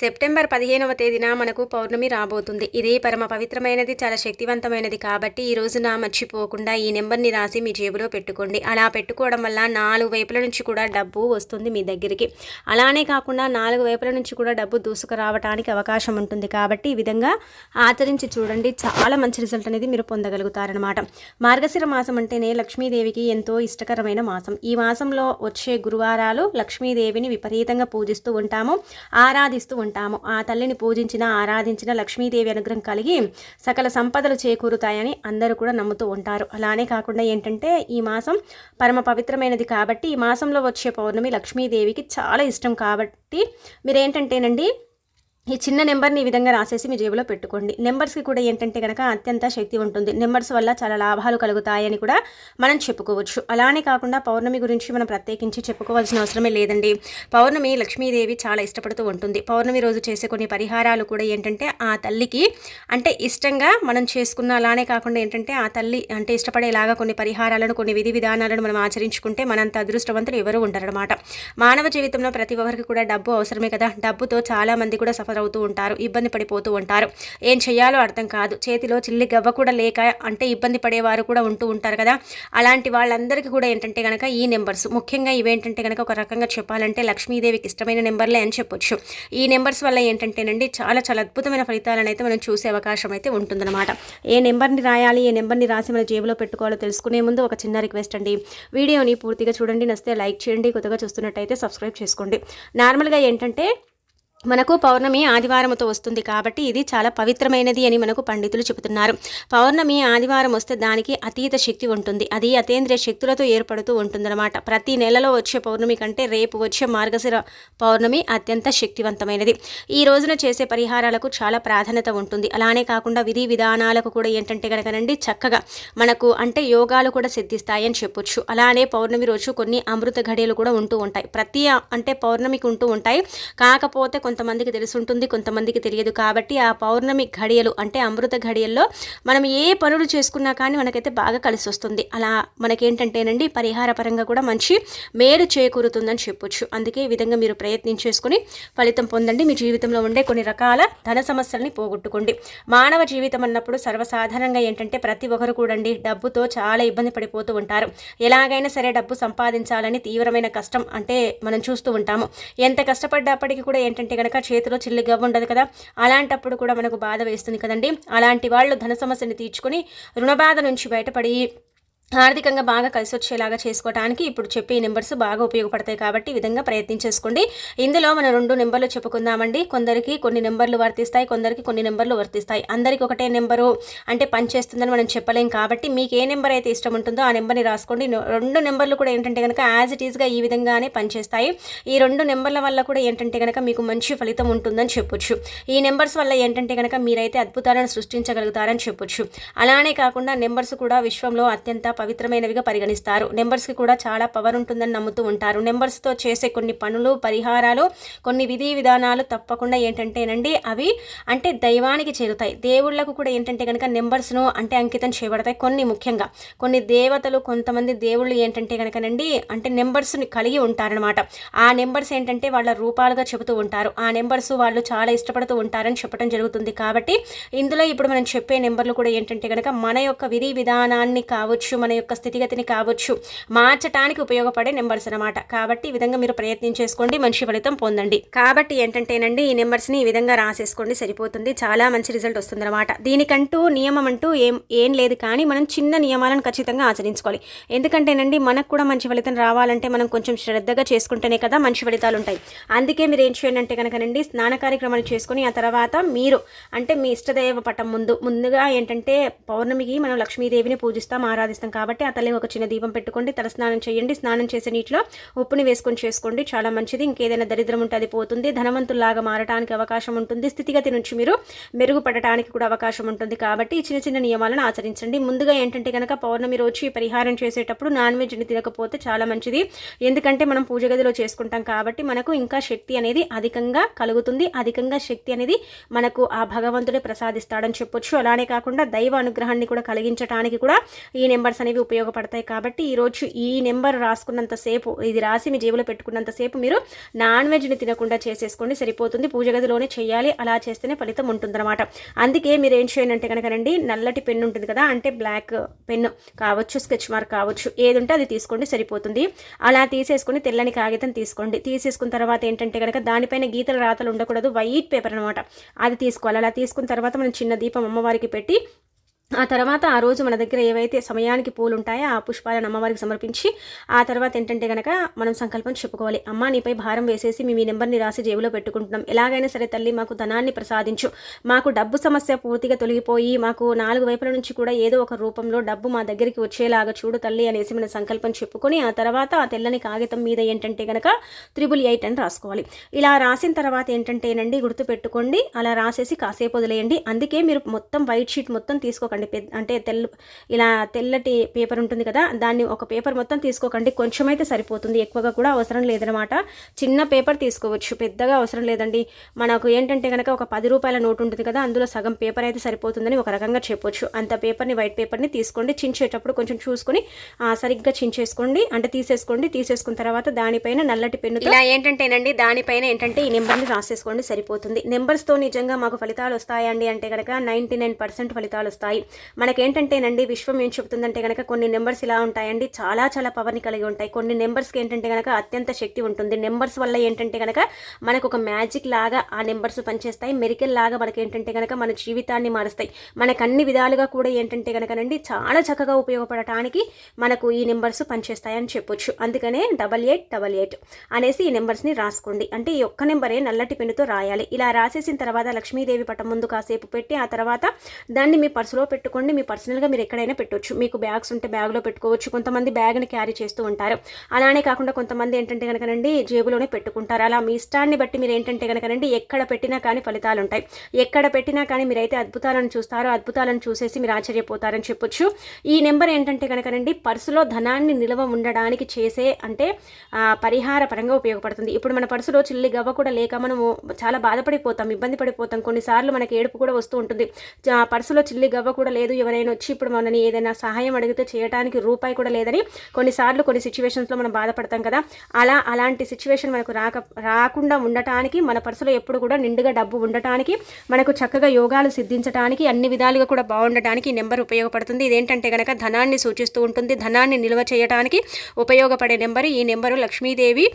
September పదిహేనవ తేదీన మనకు పౌర్ణమి రాబోతుంది. ఇది పరమ పవిత్రమైనది చాలా శక్తివంతమైనది కాబట్టి ఈ రోజున మర్చిపోకుండా ఈ నెంబర్ని రాసి మీ జేబులో పెట్టుకోండి. అలా పెట్టుకోవడం వల్ల నాలుగు వైపుల నుంచి కూడా డబ్బు వస్తుంది మీ దగ్గరికి. అలానే కాకుండా నాలుగు వైపుల నుంచి కూడా డబ్బు దూసుకురావడానికి అవకాశం ఉంటుంది కాబట్టి ఈ విధంగా ఆచరించి చూడండి. చాలా మంచి రిజల్ట్ అనేది మీరు పొందగలుగుతారనమాట మార్గశిర మాసం అంటేనే లక్ష్మీదేవికి ఎంతో ఇష్టకరమైన మాసం. ఈ మాసంలో వచ్చే గురువారాలు లక్ష్మీదేవిని విపరీతంగా పూజిస్తూ ఉంటాము ఆరాధిస్తూ ఉంటాము ఆ తల్లిని పూజించిన ఆరాధించిన లక్ష్మీదేవి అనుగ్రహం కలిగి సకల సంపదలు చేకూరుతాయని అందరూ కూడా నమ్ముతూ ఉంటారు. అలానే కాకుండా ఏంటంటే ఈ మాసం పరమ పవిత్రమైనది కాబట్టి ఈ మాసంలో వచ్చే పౌర్ణమి లక్ష్మీదేవికి చాలా ఇష్టం కాబట్టి మీరేంటంటేనండి ఈ చిన్న నెంబర్ని ఈ విధంగా రాసేసి మీ జేబులో పెట్టుకోండి. నెంబర్స్కి కూడా ఏంటంటే కనుక అత్యంత శక్తి ఉంటుంది. నెంబర్స్ వల్ల చాలా లాభాలు కలుగుతాయని కూడా మనం చెప్పుకోవచ్చు. అలానే కాకుండా పౌర్ణమి గురించి మనం ప్రత్యేకించి చెప్పుకోవాల్సిన అవసరమే లేదండి. పౌర్ణమి లక్ష్మీదేవి చాలా ఇష్టపడుతూ ఉంటుంది. పౌర్ణమి రోజు చేసే కొన్ని పరిహారాలు కూడా ఏంటంటే ఆ తల్లికి అంటే ఇష్టంగా మనం చేసుకున్న అలానే కాకుండా ఏంటంటే ఆ తల్లి అంటే ఇష్టపడేలాగా కొన్ని పరిహారాలను కొన్ని విధి విధానాలను మనం ఆచరించుకుంటే మనంత అదృష్టవంతులు ఎవరు ఉంటారనమాట మానవ జీవితంలో ప్రతి ఒక్కరికి కూడా డబ్బు అవసరమే కదా. డబ్బుతో చాలా మంది కూడా సఫర్ అవుతూ ఉంటారు ఇబ్బంది పడిపోతూ ఉంటారు. ఏం చేయాలో అర్థం కాదు. చేతిలో చిల్లి గవ్వ కూడా లేక అంటే ఇబ్బంది పడేవారు కూడా ఉంటూ ఉంటారు కదా. అలాంటి వాళ్ళందరికీ కూడా ఏంటంటే కనుక ఈ నెంబర్స్. ముఖ్యంగా ఇవేంటంటే కనుక ఒక రకంగా చెప్పాలంటే లక్ష్మీదేవికి ఇష్టమైన నెంబర్లే అని చెప్పొచ్చు. ఈ నెంబర్స్ వల్ల ఏంటంటేనండి చాలా చాలా అద్భుతమైన ఫలితాలను అయితే మనం చూసే అవకాశం అయితే ఉంటుందన్నమాట. ఏ నెంబర్ని రాయాలి ఏ నెంబర్ని రాసి మన జేబులో పెట్టుకోవాలో తెలుసుకునే ముందు ఒక చిన్న రిక్వెస్ట్ అండి. వీడియోని పూర్తిగా చూడండి. నస్తే లైక్ చేయండి. కొత్తగా చూస్తున్నట్టయితే సబ్స్క్రైబ్ చేసుకోండి. నార్మల్గా ఏంటంటే మనకు పౌర్ణమి ఆదివారంతో వస్తుంది కాబట్టి ఇది చాలా పవిత్రమైనది అని మనకు పండితులు చెబుతున్నారు. పౌర్ణమి ఆదివారం వస్తే దానికి అతీత శక్తి ఉంటుంది. అది అతేంద్రియ శక్తులతో ఏర్పడుతూ ఉంటుందన్నమాట. ప్రతి నెలలో వచ్చే పౌర్ణమి కంటే రేపు వచ్చే మార్గశిర పౌర్ణమి అత్యంత శక్తివంతమైనది. ఈ రోజున చేసే పరిహారాలకు చాలా ప్రాధాన్యత ఉంటుంది. అలానే కాకుండా విధి విధానాలకు కూడా ఏంటంటే కనుకనండి చక్కగా మనకు అంటే యోగాలు కూడా సిద్ధిస్తాయి అని చెప్పొచ్చు. అలానే పౌర్ణమి రోజు కొన్ని అమృత ఘడియలు కూడా ఉంటూ ఉంటాయి. ప్రతి అంటే పౌర్ణమికి ఉంటూ ఉంటాయి. కాకపోతే కొంతమందికి తెలిసి ఉంటుంది కొంతమందికి తెలియదు. కాబట్టి ఆ పౌర్ణమి ఘడియలు అంటే అమృత ఘడియల్లో మనం ఏ పనులు చేసుకున్నా కానీ మనకైతే బాగా కలిసి వస్తుంది. అలా మనకేంటంటేనండి పరిహార పరంగా కూడా మంచి మేలు చేకూరుతుందని చెప్పొచ్చు. అందుకే ఈ విధంగా మీరు ప్రయత్నించేసుకుని ఫలితం పొందండి. మీ జీవితంలో ఉండే కొన్ని రకాల ధన సమస్యల్ని పోగొట్టుకోండి. మానవ జీవితం అన్నప్పుడు సర్వసాధారణంగా ఏంటంటే ప్రతి ఒక్కరు కూడండి డబ్బుతో చాలా ఇబ్బంది పడిపోతూ ఉంటారు. ఎలాగైనా సరే డబ్బు సంపాదించాలని తీవ్రమైన కష్టం అంటే మనం చూస్తూ ఉంటాము. ఎంత కష్టపడ్డప్పటికీ కూడా ఏంటంటే కనుక చేతిలో చిల్లి గవ్వ ఉండదు కదా అలాంటప్పుడు కూడా మనకు బాధ వేస్తుంది కదండి. అలాంటి వాళ్ళు ధన సమస్యని తీర్చుకొని రుణబాధ నుంచి బయటపడి ఆర్థికంగా బాగా కలిసి వచ్చేలాగా చేసుకోవడానికి ఇప్పుడు చెప్పే నెంబర్స్ బాగా ఉపయోగపడతాయి కాబట్టి ఈ విధంగా ప్రయత్నించేసుకోండి ఇందులో మనం రెండు నెంబర్లు చెప్పుకుందామండి. కొందరికి కొన్ని నెంబర్లు వర్తిస్తాయి కొందరికి కొన్ని నెంబర్లు వర్తిస్తాయి. అందరికి ఒకటే నెంబరు అంటే పనిచేస్తుందని మనం చెప్పలేం కాబట్టి మీకు ఏ నెంబర్ అయితే ఇష్టం ఉంటుందో ఆ నెంబర్ని రాసుకోండి. రెండు నెంబర్లు కూడా ఏంటంటే కనుక యాజ్ ఇట్ ఈస్గా ఈ విధంగానే పనిచేస్తాయి. ఈ రెండు నెంబర్ల వల్ల కూడా ఏంటంటే కనుక మీకు మంచి ఫలితం ఉంటుందని చెప్పొచ్చు. ఈ నెంబర్స్ వల్ల ఏంటంటే కనుక మీరైతే అద్భుతాలను సృష్టించగలుగుతారని చెప్పొచ్చు. అలానే కాకుండా నెంబర్స్ కూడా విశ్వంలో అత్యంత పవిత్రమైనవిగా పరిగణిస్తారు. నెంబర్స్కి కూడా చాలా పవర్ ఉంటుందని నమ్ముతూ ఉంటారు. నెంబర్స్తో చేసే కొన్ని పనులు పరిహారాలు కొన్ని విధి విధానాలు తప్పకుండా ఏంటంటేనండి అవి అంటే దైవానికి చేరుతాయి. దేవుళ్ళకు కూడా ఏంటంటే కనుక నెంబర్స్ను అంటే అంకితం చేయబడతాయి కొన్ని ముఖ్యంగా. కొన్ని దేవతలు కొంతమంది దేవుళ్ళు ఏంటంటే కనుకనండి అంటే నెంబర్స్ని కలిగి ఉంటారనమాట ఆ నెంబర్స్ ఏంటంటే వాళ్ళ రూపాలుగా చెబుతూ ఉంటారు. ఆ నెంబర్స్ వాళ్ళు చాలా ఇష్టపడుతూ ఉంటారని చెప్పడం జరుగుతుంది కాబట్టి ఇందులో ఇప్పుడు మనం చెప్పే నెంబర్లు కూడా ఏంటంటే కనుక మన యొక్క విధి విధానాన్ని కావచ్చు మన మన యొక్క స్థితిగతిని కావచ్చు మార్చడానికి ఉపయోగపడే నెంబర్స్ అనమాట కాబట్టి ఈ విధంగా మీరు ప్రయత్నం చేసుకోండి మంచి ఫలితం పొందండి. కాబట్టి ఏంటంటేనండి ఈ నెంబర్స్ని ఈ విధంగా రాసేసుకోండి సరిపోతుంది. చాలా మంచి రిజల్ట్ వస్తుందన్నమాట. దీనికంటూ నియమం అంటూ ఏం ఏం లేదు కానీ మనం చిన్న నియమాలను ఖచ్చితంగా ఆచరించుకోవాలి. ఎందుకంటేనండి మనకు కూడా మంచి ఫలితం రావాలంటే మనం కొంచెం శ్రద్ధగా చేసుకుంటేనే కదా మంచి ఫలితాలు ఉంటాయి. అందుకే మీరు ఏం చేయండి అంటే కనుకనండి స్నాన కార్యక్రమాలు చేసుకుని ఆ తర్వాత మీరు అంటే మీ ఇష్టదైవ పటం ముందు ముందుగా ఏంటంటే పౌర్ణమికి మనం లక్ష్మీదేవిని పూజిస్తాం ఆరాధిస్తాం కాబట్టి ఆ తల్లి ఒక చిన్న దీపం పెట్టుకోండి తల స్నానం చేయండి. స్నానం చేసే నీటిలో ఉప్పుని వేసుకొని చేసుకోండి. చాలా మంచిది. ఇంకేదైనా దరిద్రం ఉంటే అది పోతుంది. ధనవంతుల్లాగా మారడానికి అవకాశం ఉంటుంది. స్థితిగతి నుంచి మీరు మెరుగుపడటానికి కూడా అవకాశం ఉంటుంది. కాబట్టి ఈ చిన్న చిన్న నియమాలను ఆచరించండి. ముందుగా ఏంటంటే కనుక పౌర్ణమి రోజు ఈ పరిహారం చేసేటప్పుడు నాన్ వెజ్ని తినకపోతే చాలా మంచిది. ఎందుకంటే మనం పూజ గదిలో చేసుకుంటాం కాబట్టి మనకు ఇంకా శక్తి అనేది అధికంగా కలుగుతుంది. అధికంగా శక్తి అనేది మనకు ఆ భగవంతుడే ప్రసాదిస్తాడని చెప్పొచ్చు. అలానే కాకుండా దైవ అనుగ్రహాన్ని కూడా కలిగించడానికి కూడా ఈ నెంబర్స్ అనేవి అనేవి ఉపయోగపడతాయి కాబట్టి ఈరోజు ఈ నెంబర్ రాసుకున్నంతసేపు ఇది రాసి మీ జేబులో పెట్టుకున్నంతసేపు మీరు నాన్ వెజ్ని తినకుండా చేసేసుకోండి సరిపోతుంది. పూజ గదిలోనే చేయాలి అలా చేస్తేనే ఫలితం ఉంటుందన్నమాట. అందుకే మీరు ఏం చేయండి అంటే కనుకనండి నల్లటి పెన్ను ఉంటుంది కదా అంటే బ్లాక్ పెన్ను కావచ్చు స్కెచ్ మార్క్ కావచ్చు ఏది ఉంటే అది తీసుకోండి సరిపోతుంది. అలా తీసేసుకుని తెల్లని కాగితం తీసుకోండి. తీసేసుకున్న తర్వాత ఏంటంటే కనుక దానిపైన గీతల రాతలు ఉండకూడదు వైట్ పేపర్ అనమాట అది తీసుకోవాలి. అలా తీసుకున్న తర్వాత మనం చిన్న దీపం అమ్మవారికి పెట్టి ఆ తర్వాత ఆ రోజు మన దగ్గర ఏవైతే సమయానికి పూలు ఉంటాయో ఆ పుష్పాలను అమ్మవారికి సమర్పించి ఆ తర్వాత ఏంటంటే కనుక మనం సంకల్పం చెప్పుకోవాలి. అమ్మ నీపై భారం వేసేసి మేము ఈ నెంబర్ని రాసి జేబులో పెట్టుకుంటున్నాం. ఎలాగైనా సరే తల్లి మాకు ధనాన్ని ప్రసాదించు. మాకు డబ్బు సమస్య పూర్తిగా తొలగిపోయి మాకు నాలుగు వైపుల నుంచి కూడా ఏదో ఒక రూపంలో డబ్బు మా దగ్గరికి వచ్చేలాగా చూడు తల్లి అనేసి మన సంకల్పం చెప్పుకొని ఆ తర్వాత ఆ తెల్లని కాగితం మీద ఏంటంటే కనుక త్రిబుల్ ఎయిట్ అని రాసుకోవాలి. ఇలా రాసిన తర్వాత ఏంటంటేనండి గుర్తుపెట్టుకోండి. అలా రాసేసి కాసేపు వదిలేయండి. అందుకే మీరు మొత్తం వైట్ షీట్ మొత్తం తీసుకోకండి. పెద్ద అంటే తెల్ల ఇలా తెల్లటి పేపర్ ఉంటుంది కదా దాన్ని ఒక పేపర్ మొత్తం తీసుకోకండి కొంచెం అయితే సరిపోతుంది ఎక్కువగా కూడా అవసరం లేదనమాట చిన్న పేపర్ తీసుకోవచ్చు పెద్దగా అవసరం లేదండి. మనకు ఏంటంటే కనుక ఒక పది రూపాయల నోట్ ఉంటుంది కదా అందులో సగం పేపర్ అయితే సరిపోతుందని ఒక రకంగా చెప్పొచ్చు. అంత పేపర్ని వైట్ పేపర్ని తీసుకోండి చించేటప్పుడు కొంచెం చూసుకొని సరిగ్గా చించేసుకోండి అంటే తీసేసుకోండి తీసేసుకున్న తర్వాత దానిపైన నల్లటి పెన్ను ఇలా ఏంటంటేనండి దానిపైన ఏంటంటే ఈ నెంబర్ని రాసేసుకోండి సరిపోతుంది. నెంబర్స్తో నిజంగా మాకు ఫలితాలు వస్తాయండి అంటే కనుక నైంటీ నైన్ పర్సెంట్ ఫలితాలు వస్తాయి. మనకేంటంటేనండి విశ్వం ఏం చెబుతుందంటే కనుక కొన్ని నెంబర్స్ ఇలా ఉంటాయండి. చాలా చాలా పవర్ని కలిగి ఉంటాయి. కొన్ని నెంబర్స్కి ఏంటంటే కనుక అత్యంత శక్తి ఉంటుంది. నెంబర్స్ వల్ల ఏంటంటే కనుక మనకు ఒక మ్యాజిక్ లాగా ఆ నెంబర్స్ పనిచేస్తాయి. మెరికల్ లాగా మనకి ఏంటంటే కనుక మన జీవితాన్ని మారుస్తాయి. మనకు అన్ని విధాలుగా కూడా ఏంటంటే కనుకనండి చాలా చక్కగా ఉపయోగపడటానికి మనకు ఈ నెంబర్స్ పనిచేస్తాయని చెప్పొచ్చు. అందుకనే డబల్ ఎయిట్ డబల్ ఎయిట్ అనేసి ఈ నెంబర్స్ని రాసుకోండి. అంటే ఈ ఒక్క నెంబరే నల్లటి పెన్నుతో రాయాలి. ఇలా రాసేసిన తర్వాత లక్ష్మీదేవి పటం ముందు కాసేపు పెట్టి ఆ తర్వాత దాన్ని మీ పర్సులో పెట్టి పెట్టుకోండి. మీ పర్సనల్గా మీరు ఎక్కడైనా పెట్టవచ్చు మీకు బ్యాగ్స్ ఉంటే బ్యాగ్లో పెట్టుకోవచ్చు. కొంతమంది బ్యాగ్ని క్యారీ చేస్తూ ఉంటారు. అలానే కాకుండా కొంతమంది ఏంటంటే కనుకనండి జేబులోనే పెట్టుకుంటారు. అలా మీ ఇష్టాన్ని బట్టి మీరు ఏంటంటే కనుకనండి ఎక్కడ పెట్టినా కానీ ఫలితాలు ఉంటాయి. ఎక్కడ పెట్టినా కానీ మీరైతే అద్భుతాలను చూస్తారో అద్భుతాలను చూసేసి మీరు ఆశ్చర్యపోతారని చెప్పొచ్చు. ఈ నెంబర్ ఏంటంటే కనుకనండి పర్సులో ధనాన్ని నిల్వ ఉండడానికి చేసే అంటే పరిహార పరంగా ఉపయోగపడుతుంది. ఇప్పుడు మన పర్సులో చిల్లి గవ్వ కూడా లేక మనము చాలా బాధపడిపోతాం ఇబ్బంది పడిపోతాం. కొన్నిసార్లు మనకి ఏడుపు కూడా వస్తూ ఉంటుంది. పర్సులో చిల్లి గవ్వ కూడా లేదు. ఎవరైనా వచ్చి ఇప్పుడు మనని ఏదైనా సహాయం అడిగితే చేయడానికి రూపాయి కూడా లేదని కొన్నిసార్లు కొన్ని సిచ్యువేషన్స్లో మనం బాధపడతాం కదా. అలా అలాంటి సిచ్యువేషన్ మనకు రాక రాకుండా ఉండటానికి మన పర్సులో ఎప్పుడు కూడా నిండుగా డబ్బు ఉండటానికి మనకు చక్కగా యోగాలు సిద్ధించడానికి అన్ని విధాలుగా కూడా బాగుండటానికి ఈ నెంబర్ ఉపయోగపడుతుంది. ఇదేంటంటే కనుక ధనాన్ని సూచిస్తూ ఉంటుంది. ధనాన్ని నిల్వ చేయడానికి ఉపయోగపడే నెంబరు ఈ నెంబరు లక్ష్మీదేవి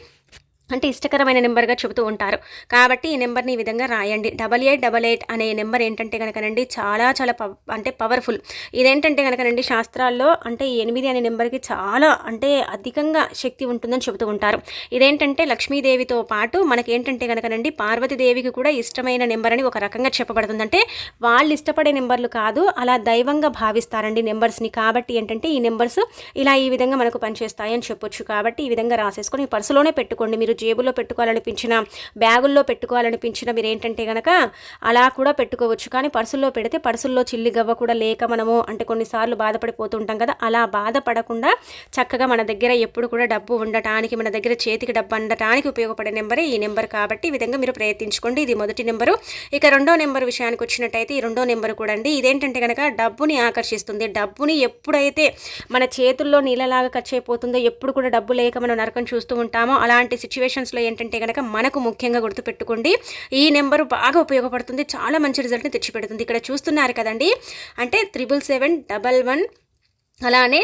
అంటే ఇష్టకరమైన నెంబర్గా చెబుతూ ఉంటారు. కాబట్టి ఈ నెంబర్ని ఈ విధంగా రాయండి. డబల్ ఎయిట్ డబల్ ఎయిట్ అనే నెంబర్ ఏంటంటే కనుకనండి చాలా చాలా అంటే పవర్ఫుల్. ఇదేంటంటే కనుకనండి శాస్త్రాల్లో అంటే ఈ ఎనిమిది అనే నెంబర్కి చాలా అంటే అధికంగా శక్తి ఉంటుందని చెబుతూ ఉంటారు. ఇదేంటంటే లక్ష్మీదేవితో పాటు మనకి ఏంటంటే కనుకనండి పార్వతీదేవికి కూడా ఇష్టమైన నెంబర్ అని ఒక రకంగా చెప్పబడుతుంది అంటే వాళ్ళు ఇష్టపడే నెంబర్లు కాదు అలా దైవంగా భావిస్తారండి నెంబర్స్ని. కాబట్టి ఏంటంటే ఈ నెంబర్స్ ఇలా ఈ విధంగా మనకు పనిచేస్తాయని చెప్పొచ్చు. కాబట్టి ఈ విధంగా రాసేసుకొని పర్సులోనే పెట్టుకోండి. మీరు జేబులో పెట్టుకోవాలనిపించిన బ్యాగుల్లో పెట్టుకోవాలనిపించిన మీరు ఏంటంటే కనుక అలా కూడా పెట్టుకోవచ్చు. కానీ పర్సుల్లో పెడితే పర్సుల్లో చిల్లి గవ్వ కూడా లేక మనము అంటే కొన్నిసార్లు బాధపడిపోతుంటాం కదా అలా బాధపడకుండా చక్కగా మన దగ్గర ఎప్పుడు కూడా డబ్బు ఉండటానికి మన దగ్గర చేతికి డబ్బు ఉండటానికి ఉపయోగపడే నెంబరే ఈ నెంబర్ కాబట్టి ఈ విధంగా మీరు ప్రయత్నించుకోండి. ఇది మొదటి నెంబరు. ఇక రెండో నెంబర్ విషయానికి వచ్చినట్టయితే ఈ రెండో నెంబర్ కూడా అండి. ఇదేంటంటే కనుక డబ్బుని ఆకర్షిస్తుంది. డబ్బుని ఎప్పుడైతే మన చేతుల్లో నీళ్ళలాగా ఖర్చు అయిపోతుందో ఎప్పుడు కూడా డబ్బు లేక మనం నరకం చూస్తూ ఉంటామో అలాంటి సిచ్యువేషన్ సిచ్యువేషన్స్లో ఏంటంటే కనుక మనకు ముఖ్యంగా గుర్తుపెట్టుకోండి ఈ నెంబరు బాగా ఉపయోగపడుతుంది చాలా మంచి రిజల్ట్ని తెచ్చిపెడుతుంది. ఇక్కడ చూస్తున్నారు కదండి అంటే త్రిబుల్ సెవెన్ డబల్ వన్ అలానే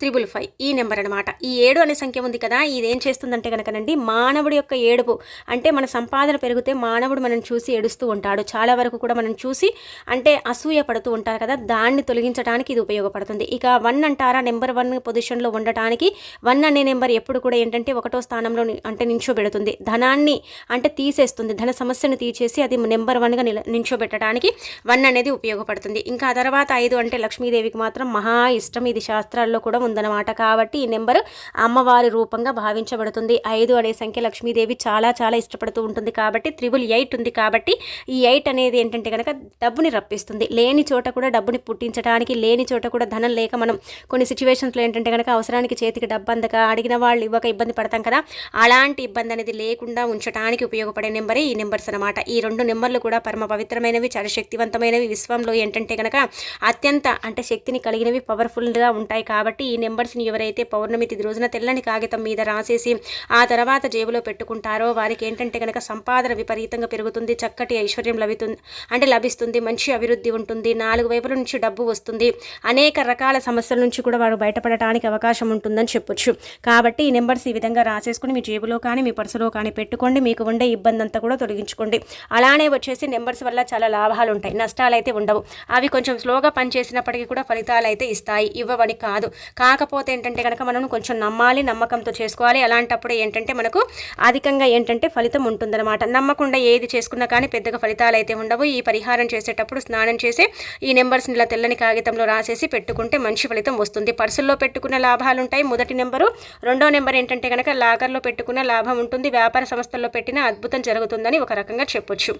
త్రిబుల్ ఫైవ్. ఈ నెంబర్ అనమాట ఈ ఏడు అనే సంఖ్య ఉంది కదా ఇది ఏం చేస్తుందంటే కనుకనండి మానవుడి యొక్క ఏడుపు. అంటే మన సంపాదన పెరిగితే మానవుడు మనం చూసి ఏడుస్తూ ఉంటాడు. చాలా వరకు కూడా మనం చూసి అంటే అసూయ పడుతూ ఉంటారు కదా దాన్ని తొలగించడానికి ఇది ఉపయోగపడుతుంది. ఇక వన్ అంటారా నెంబర్ వన్ పొజిషన్లో ఉండటానికి వన్ అనే నెంబర్ ఎప్పుడు కూడా ఏంటంటే ఒకటో స్థానంలో అంటే నించోబెడుతుంది. ధనాన్ని అంటే తీసేస్తుంది. ధన సమస్యను తీసేసి అది నెంబర్ వన్గా నిల నించోబెట్టడానికి వన్ అనేది ఉపయోగపడుతుంది. ఇంకా తర్వాత ఐదు అంటే లక్ష్మీదేవికి మాత్రం మహా ఇష్టం. ఇది శాస్త్రాల్లో కూడా ఉందన్నమాట. కాబట్టి ఈ నెంబర్ అమ్మవారి రూపంగా భావించబడుతుంది. ఐదు అనే సంఖ్య లక్ష్మీదేవి చాలా చాలా ఇష్టపడుతూ ఉంటుంది కాబట్టి త్రిబుల్ ఎయిట్ ఉంది కాబట్టి ఈ ఎయిట్ అనేది ఏంటంటే కనుక డబ్బుని రప్పిస్తుంది. లేని చోట కూడా డబ్బుని పుట్టించడానికి లేని చోట కూడా ధనం లేక మనం కొన్ని సిచ్యువేషన్స్లో ఏంటంటే కనుక అవసరానికి చేతికి డబ్బు అందక అడిగిన వాళ్ళు ఇవ్వక ఇబ్బంది పడతాం కదా అలాంటి ఇబ్బంది అనేది లేకుండా ఉంచడానికి ఉపయోగపడే నెంబరే ఈ నెంబర్స్ అనమాట ఈ రెండు నెంబర్లు కూడా పరమ పవిత్రమైనవి చాలా శక్తివంతమైనవి. విశ్వంలో ఏంటంటే కనుక అత్యంత అంటే శక్తిని కలిగినవి పవర్ఫుల్గా ఉంటాయి కాబట్టి ఈ నెంబర్స్ని ఎవరైతే పౌర్ణమి తిది రోజున తెల్లని కాగితం మీద రాసేసి ఆ తర్వాత జేబులో పెట్టుకుంటారో వారికి ఏంటంటే కనుక సంపాదన విపరీతంగా పెరుగుతుంది చక్కటి ఐశ్వర్యం లభిస్తుంది అంటే లభిస్తుంది మంచి అభివృద్ధి ఉంటుంది నాలుగు వైపుల నుంచి డబ్బు వస్తుంది అనేక రకాల సమస్యల నుంచి కూడా వారు బయటపడటానికి అవకాశం ఉంటుందని చెప్పొచ్చు. కాబట్టి ఈ నెంబర్స్ ఈ విధంగా రాసేసుకుని మీ జేబులో కానీ మీ పర్సులో కానీ పెట్టుకోండి మీకు ఉండే ఇబ్బంది అంతా కూడా తొలగించుకోండి. అలానే వచ్చేసి నెంబర్స్ వల్ల చాలా లాభాలు ఉంటాయి నష్టాలు అయితే ఉండవు. అవి కొంచెం స్లోగా పనిచేసినప్పటికీ కూడా ఫలితాలు అయితే ఇస్తాయి ఇవ్వవని కాదు. కాకపోతే ఏంటంటే కనుక మనం కొంచెం నమ్మాలి నమ్మకంతో చేసుకోవాలి. అలాంటప్పుడు ఏంటంటే మనకు అధికంగా ఏంటంటే ఫలితం ఉంటుందన్నమాట. నమ్మకుండా ఏది చేసుకున్నా కానీ పెద్దగా ఫలితాలు అయితే ఉండవు. ఈ పరిహారం చేసేటప్పుడు స్నానం చేసి ఈ నెంబర్స్ని ఇలా తెల్లని కాగితంలో రాసేసి పెట్టుకుంటే మంచి ఫలితం వస్తుంది. పర్సుల్లో పెట్టుకున్న లాభాలు ఉంటాయి మొదటి నెంబరు. రెండో నెంబర్ ఏంటంటే కనుక లాకర్లో పెట్టుకున్న లాభం ఉంటుంది. వ్యాపార సంస్థల్లో పెట్టిన అద్భుతం జరుగుతుందని ఒక రకంగా చెప్పొచ్చు.